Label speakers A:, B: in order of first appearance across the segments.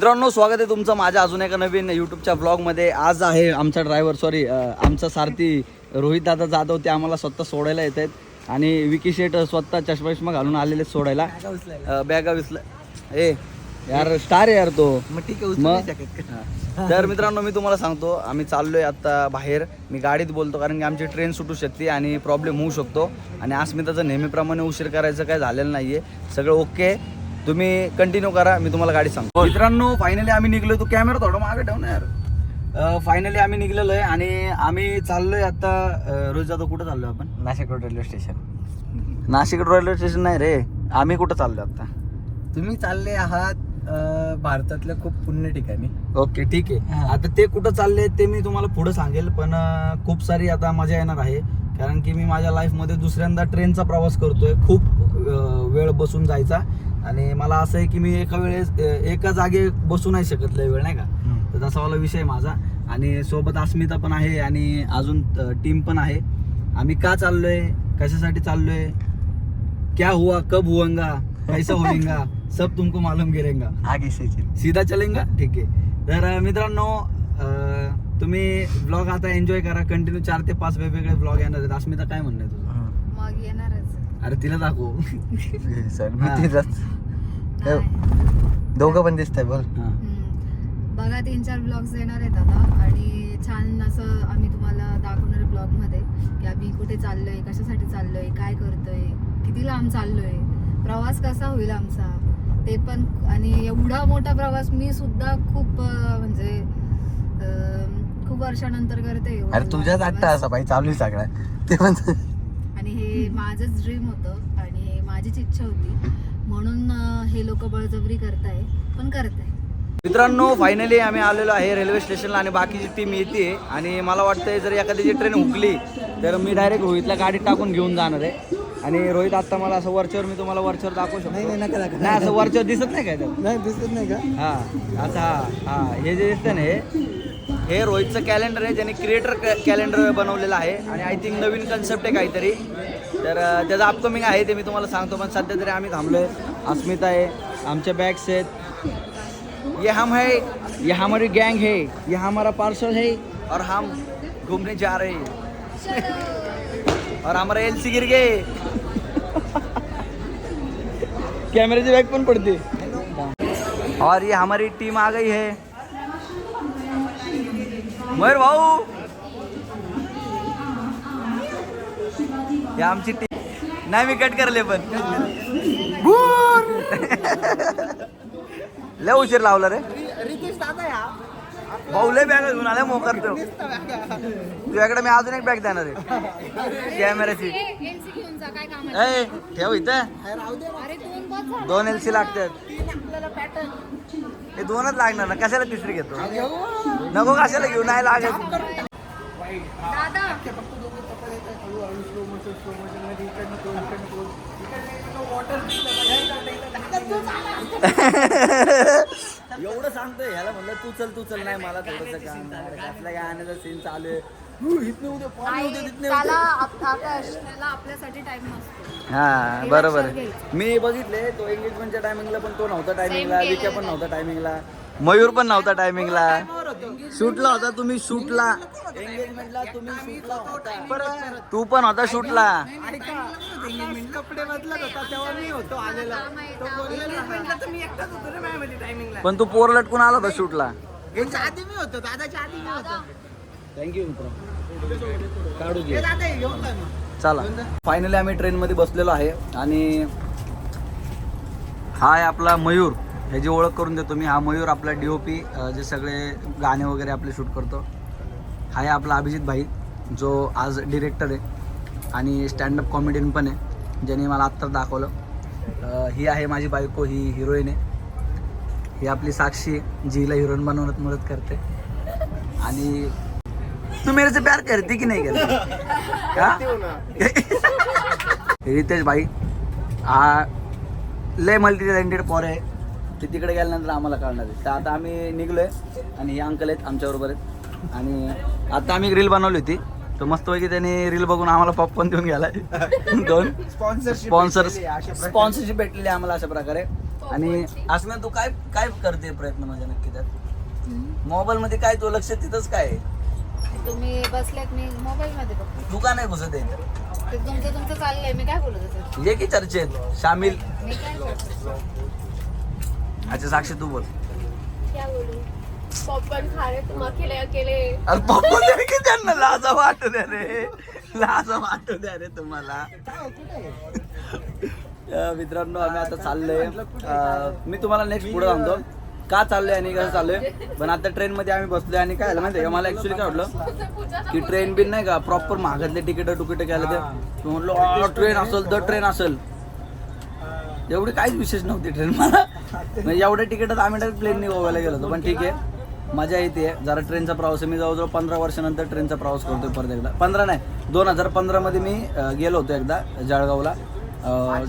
A: मित्रांनो स्वागत आहे तुमचं माझ्या अजून एका नवीन युट्यूबच्या ब्लॉगमध्ये आज आहे आमचा ड्रायव्हर सॉरी आमचा सारथी रोहित दादा जाधव. ते आम्हाला स्वतः सोडायला येत आहेत. आणि विकी शेट स्वतः चष्मा चष्मा घालून आलेले आहेत सोडायला. अं, बॅगा विसलं ए यार स्टार आहे यार तो.
B: मग ठीक
A: मग हा. तर मित्रांनो मी तुम्हाला सांगतो आम्ही चाललोय आता बाहेर. मी गाडीत बोलतो कारण की आमची ट्रेन सुटू शकते आणि प्रॉब्लेम होऊ शकतो. आणि अस्मिताचं नेहमीप्रमाणे उशीर करायचं काय झालेलं नाहीये. सगळं ओके तुम्ही कंटिन्यू करा मी तुम्हाला गाडी सांगतो. मित्रांनो फायनली आम्ही निघलोय. तू कॅमेरा थोडा मागे ठेव ना यार. फायनली आम्ही निघलेलो आहे आणि आम्ही चाललोय आता रोज जातो कुठं चाललोय आपण?
B: Nashik road railway station
A: Nashik railway station नाही रे. आम्ही कुठं चाललोय आता?
B: तुम्ही चालले आहात भारतातल्या खूप पुण्य ठिकाणी.
A: ओके ठीक आहे. आता ते कुठं चालले ते मी तुम्हाला पुढे सांगेल पण खूप सारी आता मजा येणार आहे. कारण की मी माझ्या लाईफमध्ये दुसऱ्यांदा ट्रेनचा प्रवास करतोय. खूप वेळ बसून जायचा. आणि मला असं आहे की मी एका वेळेस एका जागे बसू नाही शकत लय वेळ नाही का? तर तसा वाला विषय माझा. आणि सोबत अस्मिता पण आहे आणि अजून टीम पण आहे. आम्ही का चाललोय? कशासाठी चाललोय? क्या हुआ? कब हुआंगा कैसा होएगा? सब तुमको मालूम गिरेगा.
B: आगे से चल.
A: सीधा चलेंगा? ठीक आहे. तर मित्रांनो तुम्ही ब्लॉग आता एन्जॉय करा. कंटिन्यू चार ते पाच वेगवेगळे ब्लॉग येणार आहेत. अस्मिता काय म्हणणं आहे तुझं
B: हं.
C: मग येणारच
A: अरे तिला दाखव.
B: दोघं पण दिसतंय बोल
A: हा.
C: हम्म. बघा तीन चार ब्लॉग्स येणार आहेत आता आणि छान असं आम्ही तुम्हाला दाखवणार ब्लॉगमध्ये की आम्ही कुठे चाललोय कशासाठी चाललोय काय करतोय किती लांब चाललोय प्रवास कसा होईल आमचा ते पण आणि एवढा मोठा प्रवास मी सुद्धा खूप म्हणजे खूप वर्षानंतर करते एवढा
B: अरे तुझ्याच
C: प्रवास.
B: असा भाई चालू आहे सगळं ते पण
C: आणि हे माझंच ड्रीम होतं आणि हे माझीच इच्छा होती. म्हणून हे लोक बळजबरी करताय पण करताय
A: मित्रांनो फायनली आम्ही आलेलो आहे रेल्वे स्टेशनला आणि बाकीची टीम येते. आणि मला वाटतंय जर एखाद्याची ट्रेन हुकली तर मी डायरेक्ट रोहितला गाडीत टाकून घेऊन जाणार आहे. आणि रोहित आता मला असं वरच्यावर मी तुम्हाला वरच्यावर दाखवू शकतो.
B: नाही, नाही, नका, नका.
A: नाही असं वरच्यावर दिसत नाही काय तर
B: नाही दिसत नाही का?
A: हा असं हा हा हे जे दिसतं ना हे हे रोहितचं कॅलेंडर आहे ज्याने क्रिएटर कॅलेंडर बनवलेलं आहे. आणि आय थिंक नवीन कन्सेप्ट आहे काहीतरी. तर त्याचं अपकमिंग आहे ते मी तुम्हाला सांगतो पण सध्या तरी आम्ही थांबलो आहे अस्मिता आहे आमच्या बॅग्स आहेत. ये हम है ये हमारी गैंग है ये हमारा पार्सल है और हम घूमने जा रहे हैं. और हमारा एल सी गिर गए. कैमरे बैग पण पडते? और ये हमारी टीम आ गई है. मयूर भाऊ. हे आमची टीम नाही मी कट करले पण. लय उशीर लावला रे. भाऊ लय बॅग घेऊन आल्या मोकर तो. तुझ्याकडे मी अजून एक बॅग देणार आहे. कॅमेऱ्याची ठेव इथं.
C: अरे दोन बस झाले.
A: दोन एल सी लागतात. हे दोनच लागणार ना. कशाला तिसरी घेतो? नको कशाला घेऊ नाही लागत. एवढं सांगतोय ह्याला म्हणलं तू चल तू चल. नाही मला थोडस काम. कसल्या गाण्याचा सीन चालू आहे. हु, बरोबर. मी बघितले तो एंगेजमेंटच्या टायमिंगला पण तो नव्हता टायमिंगला विक्या पण नव्हता टायमिंगला मयूर पण नव्हता टायमिंगला शूटला होता तुम्ही शूटला. एंगेजमेंटला तुम्ही शूटला होता तू पण होता शूटला.
B: कपडे बदलत होता? तेव्हा मी होतो आलेला. तो बोललेला म्हटलं तर मी एकटाच होतो ना माझ्यामध्ये टायमिंगला
A: पण तू पोर लटकून आला होता शूटला.
B: आधी मी होतो दादाच्या आधी मी होतो.
A: थँक्यू काढू. चला. फायनली आम्ही ट्रेनमध्ये बसलेलो आहे आणि हा आहे आपला मयूर. ह्याची ओळख करून देतो मी. हा मयूर आपला डी ओ पी जे सगळे गाणे वगैरे आपले शूट करतो. हा आहे आपला अभिजित भाई जो आज डिरेक्टर आहे आणि स्टँडअप कॉमेडियन पण आहे. ज्याने मला आत्ता दाखवलं. ही आहे माझी बायको ही हिरोईन आहे. ही आपली साक्षी आहे, जी हिला हिरोईन बनवण्यात मदत करते. आणि तू मेरे से प्यार करती की नाही करती? का रितेश भाई हा लय मल्टी टॅलेंटेड पोर आहे. ते तिकडे गेल्यानंतर आम्हाला कळणार आहे. तर आता आम्ही निघलोय आणि हे अंकल आहेत आमच्याबरोबर आहेत. आणि आता आम्ही रील बनवली होती. तर मस्तपैकी त्यांनी रील बघून आम्हाला पॉपकॉर्न देऊन गेलाय. दोन. स्पॉन्सर. स्पॉन्सरशिप भेटलेली आम्हाला अशा प्रकारे. आणि असं तू काय काय करते प्रयत्न म्हणजे नक्की त्यात? मोबाईल मध्ये काय तो लक्ष तिथंच काय आहे?
C: तुम्ही बसल्यात मी मोबाईल मध्ये बघतो.
A: तू का नाही घुसत आहे? इथं?
C: ते तुमचं तुमचं चाललंय मी काय बोलत असेल
A: ये की चर्चेत. शामिल.
C: मी काय करतो
A: अच्छा साक्षी तू बोल.
D: क्या बोलूं? पॉपकॉर्न खा रहे तुम अकेले अकेले
A: अरे पप्पा दे की त्यांना लाजा वाटू द्या रे. लाजा वाटू द्या रे तुम्हाला. अं, मित्रांनो आम्ही आता चाललोय. अं, मी तुम्हाला नेक्स्ट पुढे सांगतो का चाललोय आणि कसं चाललोय? पण आता ट्रेन मध्ये आम्ही बसलोय आणि काय झालं माहिती का? मला ऍक्च्युली काय वाटलं की ट्रेन बिन नाही का प्रॉपर महागातले तिकीट टुकिट केलं ते. मी म्हटलं ट्रेन असेल तर ट्रेन असेल. एवढी काहीच विशेष नव्हती ट्रेन मला. म्हणजे एवढ्या तिकीटात आम्ही डायरेक्ट प्लेनने गोव्याला गेलो होतो. पण ठीक आहे मजा येते. जरा ट्रेनचा प्रवास आहे. मी जवळजवळ पंधरा वर्षानंतर ट्रेनचा प्रवास करतो परत एकदा. पंधरा नाही दोन हजार पंधरामध्ये मी गेलो होतो एकदा जळगावला.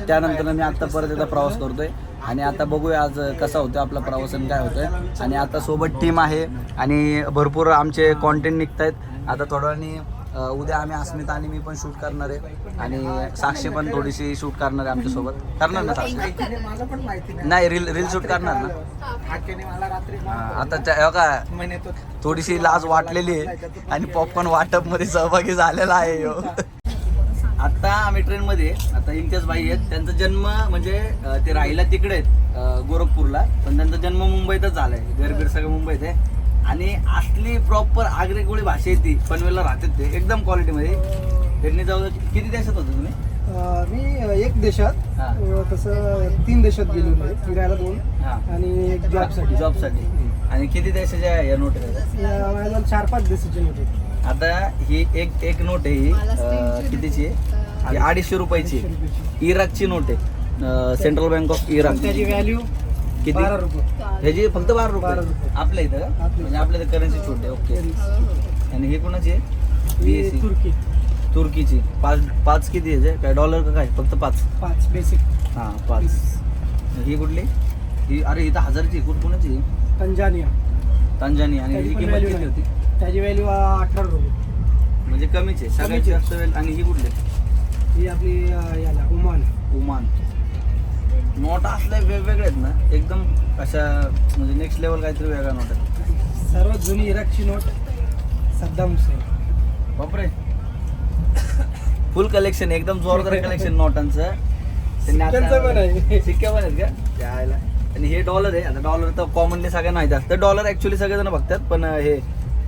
A: त्यानंतर मी आता परत एकदा प्रवास करतोय. आणि आता बघूया आज कसा होतो आपला प्रवासन काय होतोय. आणि आता सोबत टीम आहे आणि भरपूर आमचे कॉन्टेंट निघत आहेत आता थोड्या वेळाने उद्या आम्ही अस्मिता आणि मी पण शूट करणार आहे. आणि साक्षी पण थोडीशी शूट करणार आहे आमच्यासोबत करणार ना साक्षी?
B: नाही
A: रील रील शूट करणार ना? आता
B: का
A: थोडीशी लाज वाटलेली आहे. आणि पॉपकॉर्न वाटपमध्ये सहभागी झालेला आहे आता आम्ही ट्रेन मध्ये आहे. आता इम्तियाज भाई आहेत त्यांचा जन्म म्हणजे अं, ते राहिला तिकडे आहेत गोरखपूरला. पण त्यांचा जन्म मुंबईतच झालाय घरबीर सगळं मुंबईत आहे. आणि असली प्रॉपर आगरी गोळी भाषा आहे ती पनवेलला राहतात ते एकदम क्वालिटी मध्ये. त्यांनी जवळ किती देशात होते तुम्ही?
B: अं, मी एक देशात
A: हा.
B: अं, तसं तीन देशात गेलेलो आहे फिरायला दोन
A: हा.
B: आणि एक जॉबसाठी.
A: जॉबसाठी. आणि किती देशाच्या या नोट आहेत?
B: या माझ्याजवळ चार पाच देशाचे होते
A: आता ही एक एक नोट आहे ही अं, कितीची आहे? ही अडीचशे रुपयाची आहे. इराकची नोट आहे. सेंट्रल बँक ऑफ इराक
B: त्याची व्हॅल्यू
A: किती?
B: बारा रुपये.
A: ह्याची फक्त बारा
B: बारा
A: रुपये.
B: रुपये.
A: आपल्या इथं? का
B: आपल्या
A: म्हणजे आपल्या इथं करन्सी छोटे ओके. आणि हे कोणाची आहे?
B: ही तुर्की.
A: तुर्कीची. पाच पाच किती आहे? काय डॉलर का काय? फक्त पाच.
B: पाच बेसिक
A: हा पाच. ही कुठली? ही अरे इथं हजारची आहे. कुठ कोणाची आहे?
B: तंजानिया.
A: तांजानी आणि ही
B: पण
A: किंमत किती होती?
B: त्याची व्हॅल्यू अठरा रुपये.
A: म्हणजे कमीच आहे. सगळ्यात
B: कमीच आहे.
A: जास्त वेळ आणि ही कुठली?
B: ही आपली अं, याला ओमान
A: ओमान नोटा असल्या वेगवेगळ्या आहेत ना एकदम अशा म्हणजे नेक्स्ट लेवल काहीतरी वेगळ्या नोट आहेत
B: सर्वात जुनी इराकची नोट सद्दाम हुसेन.
A: बापरे. फुल कलेक्शन एकदम जोरदार कलेक्शन नोटांचं. त्यांनी आता-
B: सिक्क्यांचं पण आहे.
A: आहेत का? त्याला आणि हे डॉलर आहे. आता डॉलर तर कॉमनली सगळ्यांना माहिती असतं. डॉलर ऍक्च्युली सगळेजण बघतात पण हे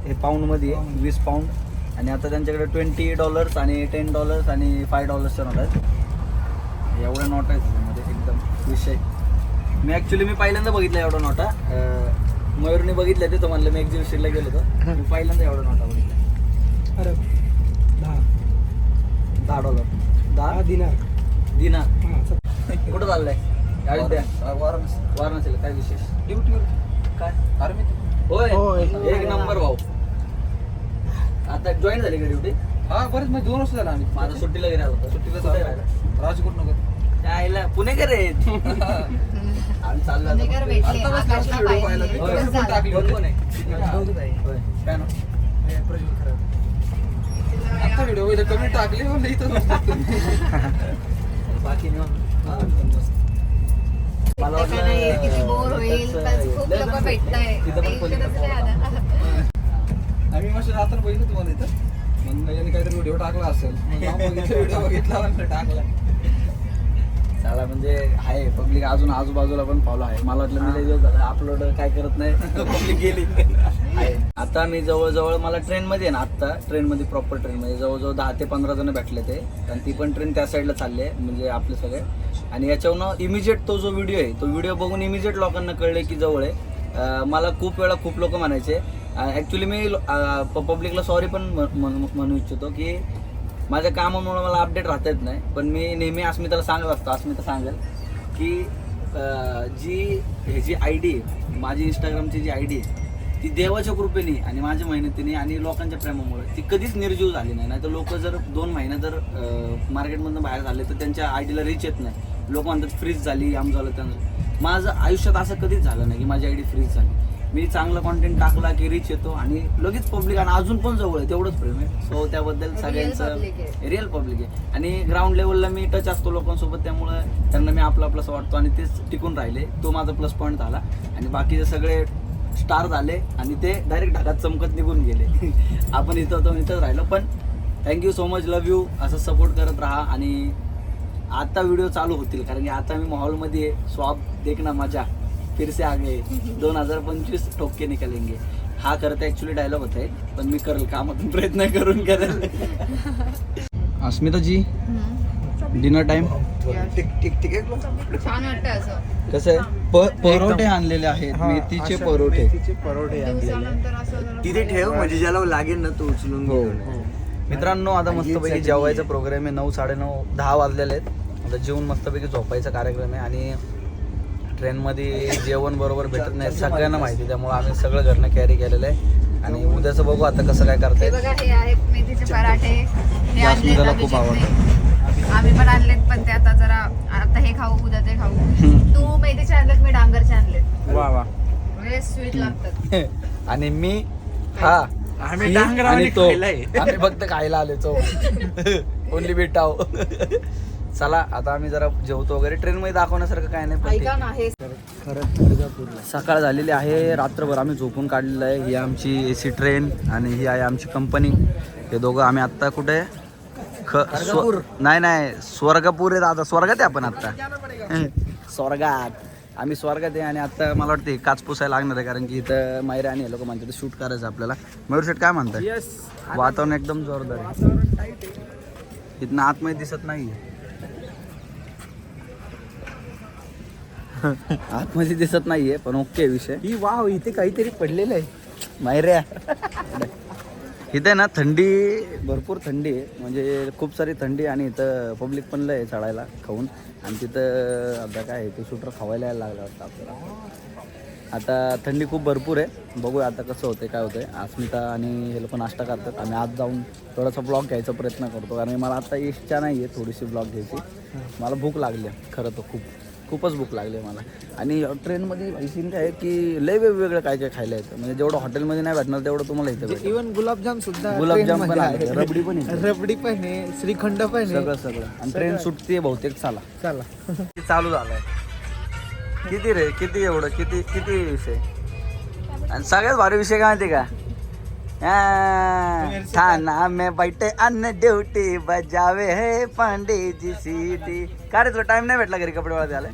A: हे पाऊंडमध्ये आहे, वीस पाऊंड आणि आता त्यांच्याकडे ट्वेंटी डॉलर्स आणि टेन डॉलर्स आणि फाय डॉलर्सच्या नोट आहेत एवढ्या नोट आहेत त्याच्यामध्ये एकदम विषय. मी ऍक्च्युली मी पहिल्यांदा बघितलं एवढ्या नोटा. मयूरने बघितल्या ते तर म्हणलं मी एक्झिबिशनला गेलो होतो. मी पहिल्यांदा एवढ्या नोटा बघितल्या
B: अरे दहा.
A: दहा डॉलर
B: दहा? दिनार.
A: दिना
B: हा, सत-
A: कुठं चाललंय? अयोध्या वाराणसीला काय विशेष?
B: ड्युटीवर.
A: काय?
B: आर्मी
A: होय
B: होय.
A: एक नंबर भाऊ आता जॉईन झाली का ड्युटी
B: हा बरेच म्हणजे दोन वर्ष झाला आम्ही
A: माझा सुट्टीला गेला होता
B: सुट्टीला
A: कुठे?
B: राजकोट नगर
A: आईला पुणेकर आहेत आम्ही चाललो आता.
C: पुणेकर भेटले
B: आता बस
C: आकाशला
B: व्हिडिओ पाहिला
C: पाहिजे
B: मी.
A: होय.
C: बस झालं.
B: टाकली होती.
A: कोण आहे होय. काय नाव?
B: प्रज्वल खराब आता व्हिडिओ इथं कमी टाकले म्हणलं इथं बसतात तुम्ही.
A: बाकी निवांत. हा, मस्त. मला
C: भेटतं किती बोर होईल खूप लोक भेटताय आता.
B: आम्ही मस्त रात्र बघितलं तुम्हाला इथं मग याने काहीतरी व्हिडिओ टाकला असेल व्हिडिओ बघितला म्हणलं टाकला
A: त्याला म्हणजे आहे पब्लिक अजून आजूबाजूला पण फॉलो आहे मला वाटलं मी अपलोड काय करत नाही पब्लिक गेली आता मी जवळजवळ मला ट्रेनमध्ये आहे ना आत्ता. ट्रेनमध्ये प्रॉपर ट्रेनमध्ये जवळजवळ दहा ते पंधरा जण भेटले ते. आणि ती पण ट्रेन त्या साईडला चालली आहे म्हणजे आपले सगळे. आणि याच्यावरनं इमिजिएट तो जो व्हिडिओ आहे तो व्हिडिओ बघून इमिजिएट लोकांना कळले की जवळ आहे. मला खूप वेळा खूप लोक म्हणायचे. ॲक्च्युली मी पब्लिकला सॉरी पण म्हणू इच्छितो की माझ्या कामामुळे मला अपडेट राहता येत नाही. पण मी नेहमी अस्मिताला सांगत असतो अस्मिता सांगेल की जी ह्याची आय डी माझी इंस्टाग्रामची जी आय डी आहे ती देवाच्या कृपेने आणि माझ्या मेहनतीने आणि लोकांच्या प्रेमामुळे ती कधीच निर्जीव झाली नाही. नाहीतर लोक जर दोन महिने जर मार्केटमधनं बाहेर झाले तर त्यांच्या आय डीला रीच येत नाही. लोक म्हणतात फ्रीज झाली आम झालं त्यांचं माझं आयुष्यात असं कधीच झालं नाही की माझी आय डी फ्रीज झाली. मी चांगलं कॉन्टेंट टाकला की रिच येतो आणि लगेच पब्लिक आणि अजून पण जवळ आहे तेवढंच प्रेम आहे. सो त्याबद्दल सगळ्यांचं. रिअल पब्लिक आहे. आणि ग्राउंड लेवलला मी टच असतो लोकांसोबत त्यामुळं त्यांना मी आपलं असं वाटतो आणि तेच टिकून राहिले. तो माझा प्लस पॉईंट झाला. आणि बाकीचे सगळे स्टार झाले आणि ते डायरेक्ट ढगात चमकत निघून गेले. आपण इथं होतो इथंच राहिलो. पण thank you so much love you असं सपोर्ट करत राहा आणि आता व्हिडिओ चालू होतील. कारण की आता मी माहोलमध्ये आहे स्वाब देखना मजा फिर से आगे. दोन हजार पंचवीस ठोके निकलेंगे. हा करता ऍक्च्युली डायलॉग होता आहे पण मी करेल कामातून प्रयत्न करून करेल. Asmita ji dinner time
B: tick tick tick एक
C: छान वाटतंय असं.
A: कसं आहे? परोठे आणलेले आहेत मेथीचे परोठे.
B: मेथीचे परोठे आणलेले.
C: दिवसानंतर असं जरा
B: तिथे ठेव म्हणजे ज्याला लागेल ना तो उचलून
A: हो.
B: घेऊन. ये.
A: मित्रांनो आता
B: आणि
A: मस्तपैकी
B: चटणी.
A: जेवायचा प्रोग्राम आहे. नऊ साडेनऊ दहा वाजलेले आहेत. आता जेवून मस्तपैकी झोपायचा कार्यक्रम आहे. आणि ट्रेनमध्ये जेवण बरोबर भेटत नाही. सगळ्यांना माहिती आहे, त्यामुळे आम्ही सगळं घरनं कॅरी केलेलं आहे. आणि उद्याचं बघू आता कसं काय करता
C: हे
A: येईल
C: बघा हे आहेत मेथीचे पराठे. हे
A: हे खूप
C: अभिषेकने. आम्ही पण आणलेत पण ते आता जरा आता हे खाऊ उद्या ते खाऊ. तू मेथीचे आणलेत मी डांगरचे आणलेत.
A: वा वा.
C: म्हणजे स्वीट लागतात.
A: आणि मी हा.
B: आम्ही
A: ही
B: डांगरावानी
A: आणि तो. आम्ही फक्त खायला आले चौ. ओनली बिटाव चला आता आम्ही जरा जेवतो वगैरे. ट्रेन मध्ये दाखवण्यासारखं काय नाही
C: हे
A: सकाळ झालेली आहे. रात्रभर आम्ही झोपून काढलेलं आहे. ही आमची ए सी ट्रेन आणि ही आहे आमची कंपनी हे दोघं आम्ही आत्ता कुठे? आहे? ख स्व- नाही नाही स्वर्गपूर आहे दादा. स्वर्गात आहे आपण आत्ता स्वर्गात. आम्ही स्वर्गात आहे आणि आता मला वाटतं काच पुसायला लागणार आहे कारण की इथं मायरे आणि हे लोक म्हणतात शूट करायचं आपल्याला. मयूर शेट काय म्हणताय? वातावरण एकदम जोरदार आहे. इथनं आतमध्ये दिसत नाही आतमध्ये दिसत नाहीये पण ओके विषय.
B: ही वाव इथे काहीतरी पडलेलं आहे.
A: मायऱ्या. इथे ना थंडी भरपूर थंडी आहे. म्हणजे खूप सारी थंडी आणि इथं पब्लिक पण लय चढायला खाऊन. आणि तिथं आता काय आहे ते शूटर खावायला यायला लागलं वाटतं आपल्याला. आता थंडी खूप भरपूर आहे. बघूया आता कसं होते काय होतंय. अस्मिता आणि हे लोक नाश्ता करतात. आम्ही आज जाऊन थोडासा ब्लॉग घ्यायचा प्रयत्न करतो. कारण मला आता इच्छा नाही आहे थोडीशी ब्लॉग घ्यायची. मला भूक लागली आहे, खरं तर खूप. खूपच भूक लागली आहे मला. आणि ट्रेनमध्ये सीन काय आहे की लय वेगवेगळं काय काय खायला येतं. म्हणजे जेवढं हॉटेलमध्ये नाही भेटणार तेवढं तुम्हाला इथं
B: इवन गुलाबजाम सुद्धा
A: गुलाबजाम पण आहे, रबडी पण आहे.
B: रबडी पण आहे श्रीखंड पण आहे.
A: सगळं सगळं. आणि ट्रेन सुटते बहुतेक. चाला.
B: चला.
A: चालू झालाय? किती रे? किती एवढं? किती किती विषय? आणि सगळ्यात भारी विषय काय माहिती का? थाना में बैठे अन्न ड्युटी बजावे हे पांडे जी सीटी का रे तुला टाइम नाही भेटला घरी कपडे वाळत आले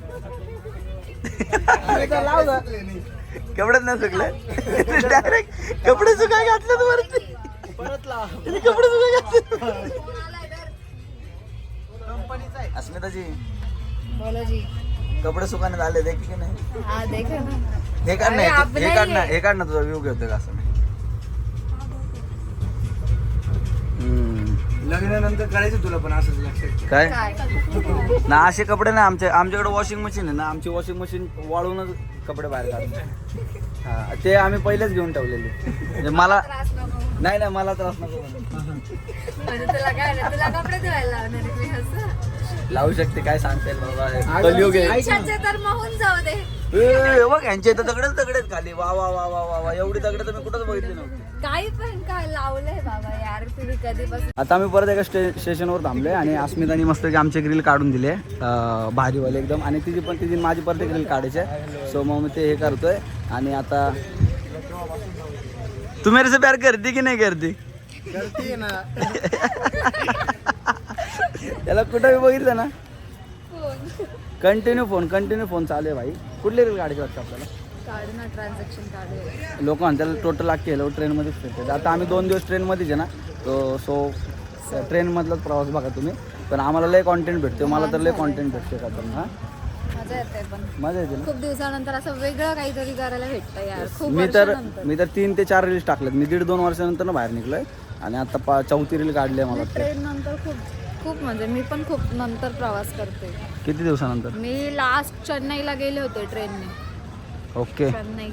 A: कपडेच नाही सुकले? डायरेक्ट कपडे सुकाय घातले तू वरती कपडे सुकाय घातले अस्मिताजी
C: बोलो जी
A: कपडे सुकाने झाले देख की नाही?
C: हा
A: हे काढ ना हे- काढ ना. हे काढ ना तुझा व्ह्यू घेतोय का असं.
B: लग्नानंतर करायचं तुला पण असंच लक्षात ठेव.
A: काय?
C: काय?
A: ना असे कपडे ना आमच्या आमच्याकडे वॉशिंग मशीन आहे ना आमची वॉशिंग मशीन वाळूनच कपडे बाहेर काढतो हा ते आम्ही पहिलेच घेऊन ठेवलेले. म्हणजे मला
C: त्रास नको
A: नाही नाही मला त्रास नको
C: म्हणजे तुला काय नाही, तुला कपडे धुवायला लावणार आहे मी असं?
A: लावू शकते काय सांगता येईल बाबा. कलियुग आहे.
C: इच्छाचे तर महून जाऊ दे.
A: ए, हे बघ यांच्या इथं दगडच खाली. वा वा वा वा वा वा. एवढी दगड तर मी कुठंच बघितली नव्हती.
C: काही पण काय लावलंय बाबा तुम्ही कधीपासून
A: आता आम्ही परत एका स्टे स्टेशनवर थांबलोय आणि अस्मितानी मस्त आमचे ग्रिल काढून दिले अं, भारीवाले एकदम. आणि तिची पण तिची माझी परत ग्रिल काढायचे सो मग मी ते हे करतोय. आणि आता तू मेरे से प्यार करती की नाही करती?
B: करते ना.
A: त्याला कुठं बी बघितलं ना? कंटिन्यू फोन कंटिन्यू फोन चालू आहे भाई. कुठले रील काढायचे वाटतं आपल्याला?
C: काढू ना ट्रान्झॅक्शन काढू.
A: लोक म्हणतात टोटल केलं ट्रेनमध्येच फिरतात. आता आम्ही दोन दिवस ट्रेनमध्येच आहे ना. तो सो ट्रेनमधलाच प्रवास बघा तुम्ही. पण आम्हाला लय कॉन्टेंट भेटतो मला तर लय कॉन्टेंट भेटते का पण हां?
C: मजा येते पण.
A: मजा येते ना?
C: खूप दिवसानंतर असं वेगळं काहीतरी करायला भेटतं यार. खूप
A: मी तर
C: वर्षानंतर.
A: मी तर तीन ते चार रील्स टाकलेत. मी दीड दोन वर्षानंतर ना बाहेर निघलोय. आणि आता पा चौथी रील काढली आहे मला वाटतं.
C: ट्रेन नंतर खूप खूप म्हणजे मी पण खूप नंतर प्रवास करते.
A: किती दिवसानंतर?
C: मी लास्ट चेन्नईला गेले होते ट्रेनने
A: ओके.
C: चेन्नई.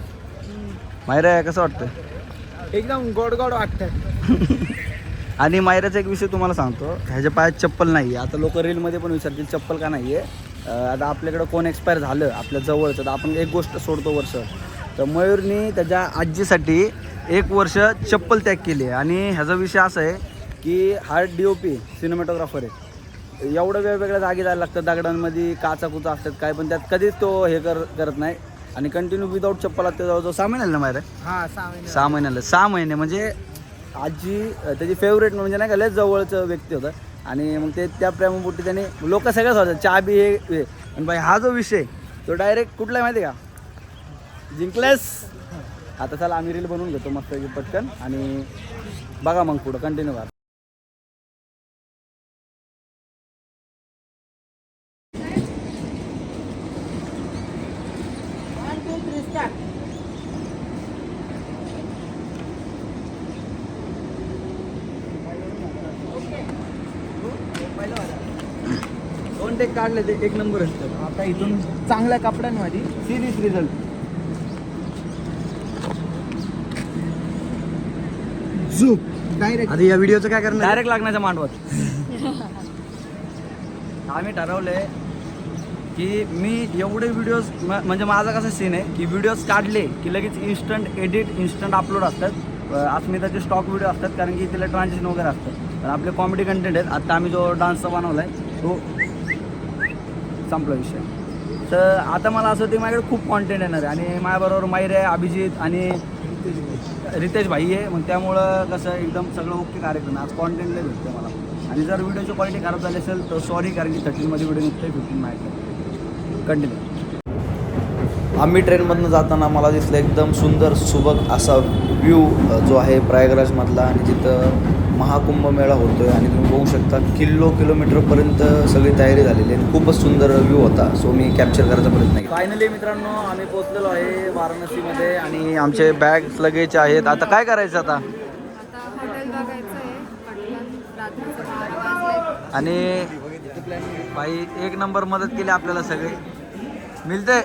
C: हम्म.
A: मायरा कसं वाटतं
B: एकदम गोड गोड वाटतात
A: आणि मायराचा एक विषय तुम्हाला सांगतो. ह्याच्या पायात चप्पल नाही आहे आता लोक रीलमध्ये पण विचारतील चप्पल का नाही आहे आता आपल्याकडं कोण एक्सपायर झालं आपल्या जवळचं तर आपण एक गोष्ट सोडतो वर्ष. तर मयूरनी त्याच्या आजीसाठी एक वर्ष चप्पल त्याग केली आहे. आणि ह्याचा विषय असा आहे की हा डी ओ पी सिनेमॅटोग्राफर आहे. एवढं वेगवेगळ्या जागी जायला लागतं. दगडांमध्ये काचा कुचा असतात काय पण त्यात कधीच तो हे कर करत नाही. आणि कंटिन्यू विदाऊट चप्पल ते जवळजवळ सहा महिन्याला ना?
B: हा सहा महिने.
A: सहा महिन्याला. सहा महिने. म्हणजे आजी त्याची फेवरेट म्हणजे नाही का लय जवळचं व्यक्ती होतं. आणि मग ते त्या प्रेमापोटी त्याने लोक सगळ्याच होतात चहा बी हे आणि बाई हा जो विषय तो डायरेक्ट कुठला आहे माहिती आहे का? जिंकलेस आता चला आम्ही रील बनवून घेतो मस्त पटकन. आणि बघा मग पुढं कंटिन्यू करा. दोन टेक काढले ते एक नंबर असतं
B: आता इथून चांगल्या कपड्यांमध्ये
A: सिरीज रिझल्ट
B: झूप. डायरेक्ट
A: आता या व्हिडिओचं काय करणार? डायरेक्ट लागण्याच्या मांडवत आम्ही ठरवलंय की मी एवढे व्हिडिओज म्हणजे माझा कसा सीन आहे की व्हिडिओज काढले की लगेच इन्स्टंट एडिट इन्स्टंट अपलोड असतात. अस्मिताचे स्टॉक व्हिडिओ असतात कारण की तिला ट्रान्झेक्शन वगैरे असतं. पण आपले कॉमेडी कंटेंट आहेत. आता आम्ही जो डान्सचा बनवला आहे तो संपला विषय. तर आता मला असं होतं माझ्याकडे खूप कॉन्टेंट येणार आहे. आणि माझ्याबरोबर माहीर आहे अभिजित आणि रितेश भाई आहे. मग त्यामुळं कसं एकदम सगळं ओके कार्यक्रम आज कॉन्टेंट लय भेटतं मला. आणि जर व्हिडिओची क्वालिटी खराब झाली असेल तर सॉरी कारण की थर्टीनमध्ये व्हिडिओ निघतोय फिफ्टीन माझ्याकडे कंटिन्यू आम्ही ट्रेनमधनं जाताना मला दिसलं एकदम सुंदर सुबक असा व्ह्यू जो आहे प्रयागराजमधला आणि जिथं महाकुंभ मेळा होतो आहे आणि तुम्ही बघू शकता किलो किलोमीटरपर्यंत सगळी तयारी झालेली आहे. खूपच सुंदर व्ह्यू होता. सो मी कॅप्चर करायचा प्रयत्न केला. फायनली मित्रांनो आम्ही पोहोचलेलो आहे वाराणसीमध्ये आणि आमचे बॅग्स लगेच आहेत. आता काय करायचं आता? आणि भाई एक नंबर मदत केली आपल्याला सगळे. मिळते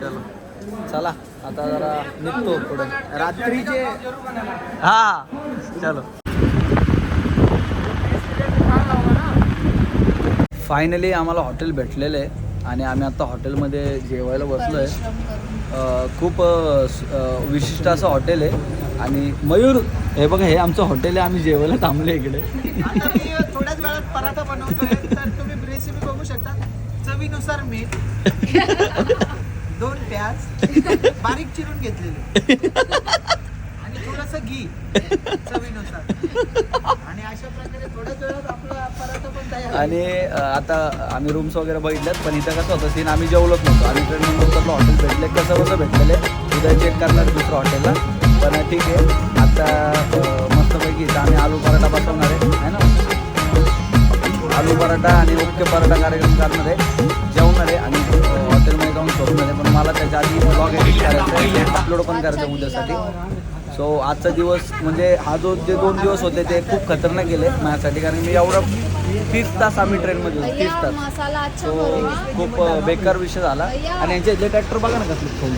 A: चलो. चला. आता जरा निघतो पुढे.
B: रात्रीचे
A: हा चलो. फायनली आम्हाला हॉटेल भेटलेलं आहे आणि आम्ही आता हॉटेलमध्ये जेवायला बसलो आहे खूप विशिष्ट असं हॉटेल आहे. आणि मयूर हे बघा हे आमचं हॉटेल आहे. आम्ही जेवायला थांबले इकडे.
B: आता मी थोड्याच वेळात पराठा बनवतोय. तर तुम्ही रेसिपी बघू शकता. चवीनुसार मीठ. दोन प्याज बारीक चिरून घेतलेले. आणि थोडस घी चवीनुसार. आणि अशा प्रकारे थोड्याच वेळात आपला पराठा पण तयार
A: आणि आता आम्ही रूम्स वगैरे बघितल्यात पण इथं कसं होतं सीन आम्ही जेवलोच नव्हतो. आम्ही ट्रेन नंतर हॉटेल भेटले कसं कसं भेटलेले उद्या चेक करणार दुसरं हॉटेलला पण ठीक आहे आता मस्तपैकी इथं आम्ही आलू पराठा बसवणार आहे है ना? आलू पराठा आणि ओके पराठा कार्यक्रम करणार आहे जेवणार आहे आणि पण मला त्याच्या आधी ब्लॉग एडिट करायचा अपलोड पण करायचं आहे उद्यासाठी. सो आजचा दिवस म्हणजे हा जो जे दोन दिवस होते ते खूप खतरनाक गेले माझ्यासाठी कारण मी एवढं तीस तास आम्ही ट्रेनमध्ये होतो तीस तास. सो. खूप बेकार विषय झाला. आणि यांचे जे ट्रॅक्टर बघा ना कसले फोन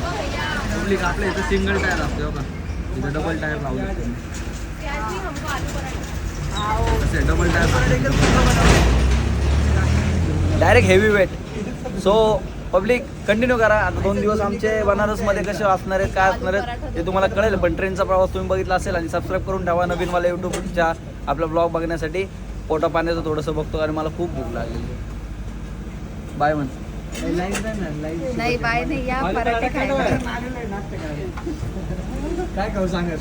A: पब्लिक आपल्या इथं सिंगल टायर असते बघा. इथं डबल टायर लावले double tyre direct heavy weight so public continue करा. आता दोन दिवस आमचे बनारसमध्ये कसे असणार आहेत काय असणार आहेत ते तुम्हाला कळेल पण ट्रेनचा प्रवास तुम्ही बघितला असेल आणि सबस्क्राईब करून ठेवा नवीनवाला यूट्यूबच्या आपला ब्लॉग बघण्यासाठी. पोटा पाण्याचं थोडंसं बघतो कारण मला खूप भूक लागलेली बाय म्हण.
C: नाही बाय नाही या पराठे
A: काय खाऊ सांगा